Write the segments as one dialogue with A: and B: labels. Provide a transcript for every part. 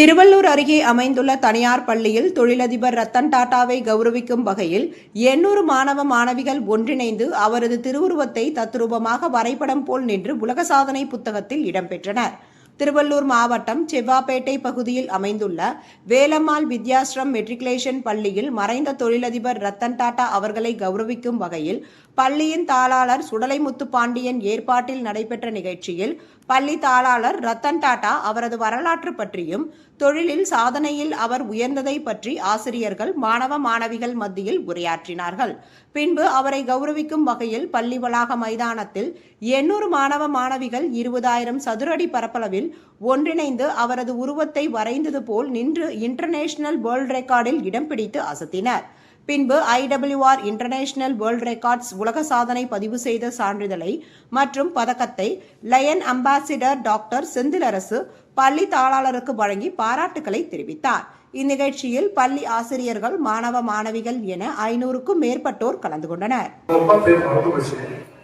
A: திருவள்ளூர் அருகே அமைந்துள்ள தனியார் பள்ளியில் தொழிலதிபர் ரத்தன் டாடாவை கௌரவிக்கும் வகையில் எண்ணூறு மாணவ மாணவிகள் ஒன்றிணைந்து அவரது திருவுருவத்தை தத்ரூபமாக வரைபடம் போல் நின்று உலக சாதனை புத்தகத்தில் இடம்பெற்றனர். திருவள்ளூர் மாவட்டம் செவ்வாப்பேட்டை பகுதியில் அமைந்துள்ள வேலம்மாள் வித்யாஸ்ரம் மெட்ரிகுலேஷன் பள்ளியில் மறைந்த தொழிலதிபர் ரத்தன் டாடா அவர்களை கௌரவிக்கும் வகையில் பள்ளியின் தாளாளர் சுடலைமுத்து பாண்டியன் ஏற்பாட்டில் நடைபெற்ற நிகழ்ச்சியில் பள்ளி தாளாளர் ரத்தன் டாடா அவரது வரலாற்று பற்றியும் தொழிலில் சாதனையில் அவர் உயர்ந்ததை பற்றி ஆசிரியர்கள் மாணவ மாணவிகள் மத்தியில் உரையாற்றினார்கள். பின்பு அவரை கௌரவிக்கும் வகையில் பள்ளி வளாக மைதானத்தில் எண்ணூறு மாணவ மாணவிகள் இருபதாயிரம் சதுரடி பரப்பளவில் ஒன்றிணைந்து அவரது உருவத்தை வரைந்தது போல் நின்று இன்டர்நேஷனல் வேர்ல்ட் ரெக்கார்டில் இடம் பிடித்து அசத்தினர். பின்பு ஐடபிள்யூஆர் இன்டர்நேஷனல் வேர்ல்ட் ரெக்கார்ட்ஸ் உலக சாதனை பதிவு செய்த சான்றிதழை மற்றும் பதக்கத்தை லயன் அம்பாசிடர் டாக்டர் செந்திலரசு பள்ளி தாளாளருக்கு வழங்கி பாராட்டுகளை தெரிவித்தார். இந்நிகழ்ச்சியில் பள்ளி ஆசிரியர்கள் மாணவ மாணவிகள் என ஐநூறுக்கும் மேற்பட்டோர் கலந்து கொண்டனர்.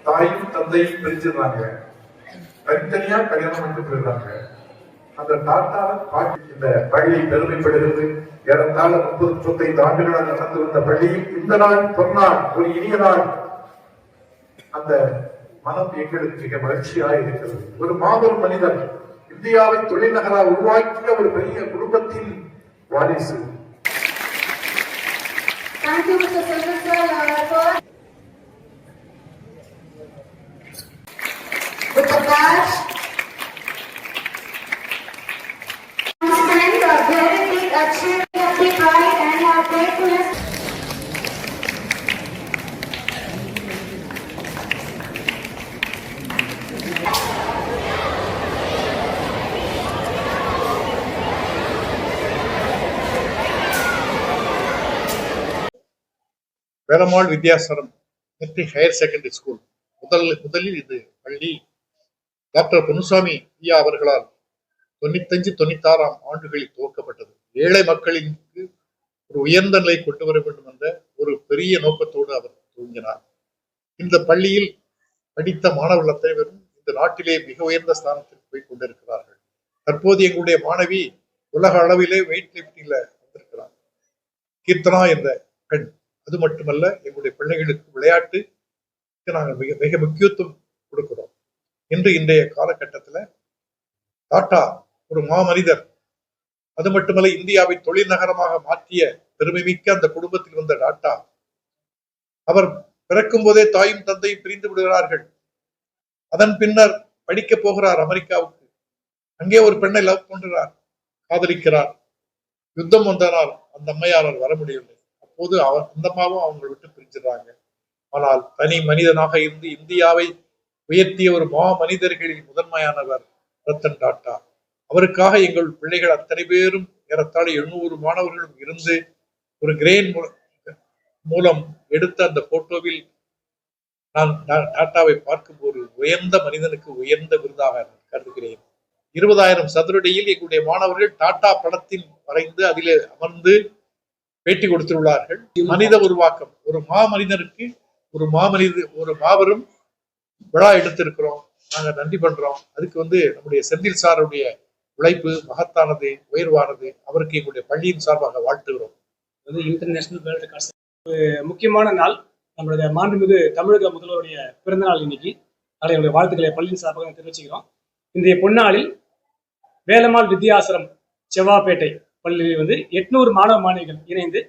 B: தாயும் தந்தையும் பிரிஞ்சிடுறாங்க தனித்தனியா கல்யாணம் பண்ணிட்டு போயிடுறாங்க அந்த டாட்டா பாட்டி இந்த பள்ளி பெருமைப்படுகிறது. ஏறத்தாழ முப்பது முப்பத்தைந்து ஆண்டுகளாக நடந்து வந்த பள்ளியில் இந்த நாள் பொன்னாள் ஒரு இனிய நாள். அந்த மனம் எங்களுக்கு மிக மகிழ்ச்சியாக இருக்கிறது. ஒரு மாபெரும் மனிதர் இந்தியாவை தொழில்நகரா உருவாக்கிய ஒரு பெரிய குடும்பத்தின் வாரிசு.
C: Thank you, Mr. Silvan
D: Perumal Vidyashram matric higher secondary school முதல் முதலில் இது பள்ளி. டாக்டர் பொன்னுசாமி ஐயா அவர்களால் தொண்ணூத்தஞ்சு தொண்ணூத்தாறாம் ஆண்டுகளில் துவக்கப்பட்டது. ஏழை மக்களுக்கு ஒரு உயர்ந்த நிலை கொண்டு வர வேண்டும் என்ற ஒரு பெரிய நோக்கத்தோடு அவர் துவங்கினார். இந்த பள்ளியில் படித்த மாணவர்கள் அத்தனைவரும் இந்த நாட்டிலே மிக உயர்ந்த ஸ்தானத்தில் போய் கொண்டிருக்கிறார்கள். தற்போது எங்களுடைய மாணவி உலக அளவிலே வெயிட் லிப்டிங்ல வந்திருக்கிறார். கீர்த்தனா என்ற பெண். அது மட்டுமல்ல எங்களுடைய பிள்ளைகளுக்கு விளையாட்டு நாங்கள் மிக மிக முக்கியத்துவம் கொடுக்கிறோம். இன்று இன்றைய காலகட்டத்தில் டாட்டா ஒரு மாமனிதர் அது மட்டுமல்ல இந்தியாவை தொழில் நகரமாக மாற்றிய பெருமைமிக்க அந்த குடும்பத்தில் வந்த டாட்டா அவர் பிறக்கும் போதே தாயும் தந்தையும் பிரிந்து விடுகிறார்கள். அதன் பின்னர் படிக்க போகிறார் அமெரிக்காவுக்கு. அங்கே ஒரு பெண்ணை லவ் பண்றார் காதலிக்கிறார். யுத்தம் வந்தனால் அந்த அம்மையாரால் வர முடியவில்லை. போது அவர் அந்த அவங்களை அவங்க விட்டு பிரிஞ்சிடறாங்க. ஆனால் தனி மனிதனாக இருந்து இந்தியாவை உயர்த்திய ஒரு மா மனிதர்களில் முதன்மையானவர் ரத்தன் டாட்டா. அவருக்காக எங்கள் பிள்ளைகள் அத்தனை பேரும் ஏறத்தாழ எழுநூறு மாணவர்களும் இருந்து ஒரு கிரெயின் மூலம் எடுத்த அந்த போட்டோவில் நான் டா- டாட்டாவை பார்க்கும்போது உயர்ந்த மனிதனுக்கு உயர்ந்த விருதாக கருதுகிறேன். இருபதாயிரம் சதுரடியில் எங்களுடைய மாணவர்கள் டாட்டா படத்தின் வரைந்து அதிலே அமர்ந்து பேட்டி கொடுத்துள்ளார்கள். மனித உருவாக்கம். ஒரு மாமனிதனுக்கு ஒரு மாமனித ஒரு மாபெரும் விழா எடுத்திருக்கிறோம். நாங்க நன்றி பண்றோம். அதுக்கு வந்து நம்முடைய செந்தில் சாருடைய உழைப்பு மகத்தானது உயர்வானது அவருக்கு எங்களுடைய பள்ளியின் சார்பாக வாழ்த்துகிறோம்.
E: வந்து இன்டர்நேஷனல் வேர்ல்ட் ரெக்கார்ட்ஸ் முக்கியமான நாள். நம்மளுடைய மாண்புமிகு தமிழக முதல்வருடைய பிறந்த நாள் இன்னைக்கு. அதை எங்களுடைய வாழ்த்துக்களை பள்ளியின் சார்பாக தெரிவிச்சுக்கிறோம். இன்றைய பொன்னாளில் வேலம்மாள் வித்தியாசிரம் செவ்வாப்பேட்டை பள்ளியில் வந்து எட்நூறு மாணவ மாணவிகள் இணைந்து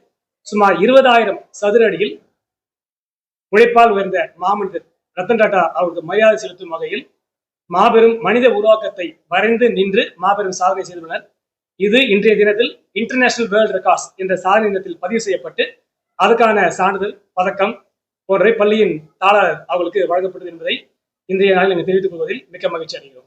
E: சுமார் இருபதாயிரம் சதுர அடியில் உழைப்பால் உயர்ந்த மாமனிதர் ரத்தன் டாட்டா அவருக்கு மரியாதை செலுத்தும் வகையில் மாபெரும் மனித உருவாக்கத்தை வரைந்து நின்று மாபெரும் சாதனை செய்துள்ளனர். இது இன்றைய தினத்தில் இன்டர்நேஷனல் வேர்ல்ட் ரெக்கார்ட்ஸ் என்ற சாதனை தினத்தில் பதிவு செய்யப்பட்டு அதுக்கான சான்றிதழ் பதக்கம் போன்றவை பள்ளியின் தாளர் அவர்களுக்கு வழங்கப்பட்டது என்பதை இன்றைய நாளில் நாங்கள் தெரிவித்துக் கொள்வதில் மிக்க மகிழ்ச்சி அடைகிறோம்.